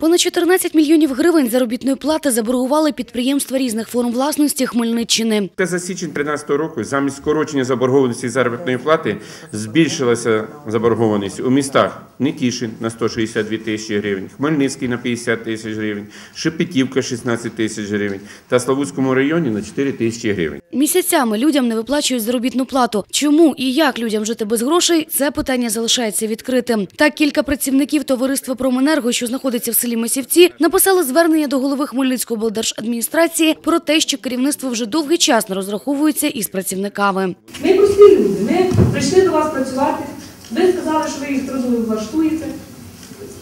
Понад 14 мільйонів гривень заробітної плати заборгували підприємства різних форм власності Хмельниччини. Та за січень 2013 року замість скорочення заборгованості заробітної плати збільшилася заборгованість у містах Нетішин на 162 тисячі гривень, Хмельницький на 50 тисяч гривень, Шепетівка 16 тисяч гривень та Славутському районі на 4 тисячі гривень. Місяцями людям не виплачують заробітну плату. Чому і як людям жити без грошей? Це питання залишається відкритим. Так кілька працівників товариства Променерго, що знаходиться в селі Масівці, написали звернення до голови Хмельницької облдержадміністрації про те, що керівництво вже довгий час не розраховується із працівниками. Ми прості люди, ми прийшли до вас працювати. Ви сказали, що ви їх влаштуєте.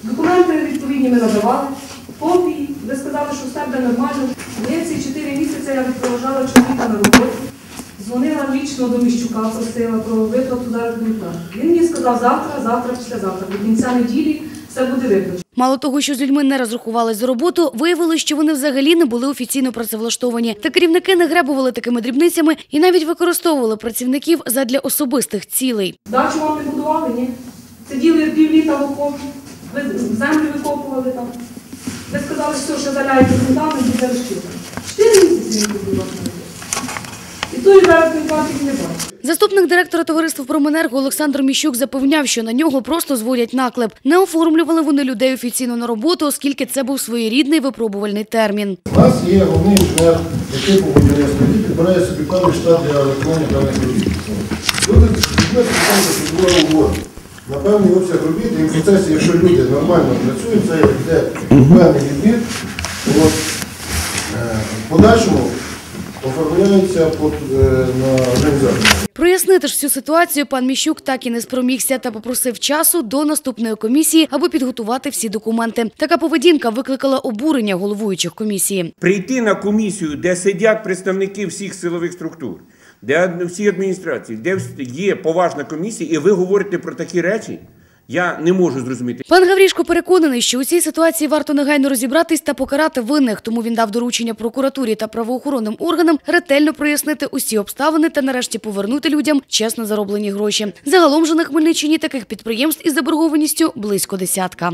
Документи відповідні ми надавали, копії. Ви сказали, що все буде нормально. Я ці чотири місяці я відпроважала чоловіка на роботу. Дзвонила лічно до Міщука, просила про виплату заробітної плати. Він мені сказав завтра, завтра, післязавтра. До кінця неділі все буде виплачено. Мало того, що з людьми не розрахувались за роботу, виявилось, що вони взагалі не були офіційно працевлаштовані. Та керівники не гребували такими дрібницями і навіть використовували працівників задля особистих цілей. Дачу вам не будували, ні? Сиділи півліта в окопі, землю викопували там. Ви сказали, що, заляєте фундамент і буде. Чотири місяці він тут І зараз платить не бачить. Заступник директора товариства Променерго Олександр Міщук запевняв, що на нього просто зводять наклеп. Не оформлювали вони людей офіційно на роботу, оскільки це був своєрідний випробувальний термін. У нас є головний інженер, який по будівництву, який підбирає собі певний штат для виконання даних робіт. Люди питання угоду на певний обсяг робіт, і в процесі, якщо люди нормально працюють, це йде певний відбір. От, е, в подальшому оформляється під, е, на організацію. Прояснити ж цю ситуацію пан Міщук так і не спромігся та попросив часу до наступної комісії, аби підготувати всі документи. Така поведінка викликала обурення головуючих комісії. Прийти на комісію, де сидять представники всіх силових структур, де всі адміністрації, де є поважна комісія, і ви говорите про такі речі, я не можу зрозуміти. Пан Гаврішко переконаний, що у цій ситуації варто негайно розібратись та покарати винних, тому він дав доручення прокуратурі та правоохоронним органам ретельно прояснити усі обставини та нарешті повернути людям чесно зароблені гроші. Загалом же на Хмельниччині таких підприємств із заборгованістю близько десятка.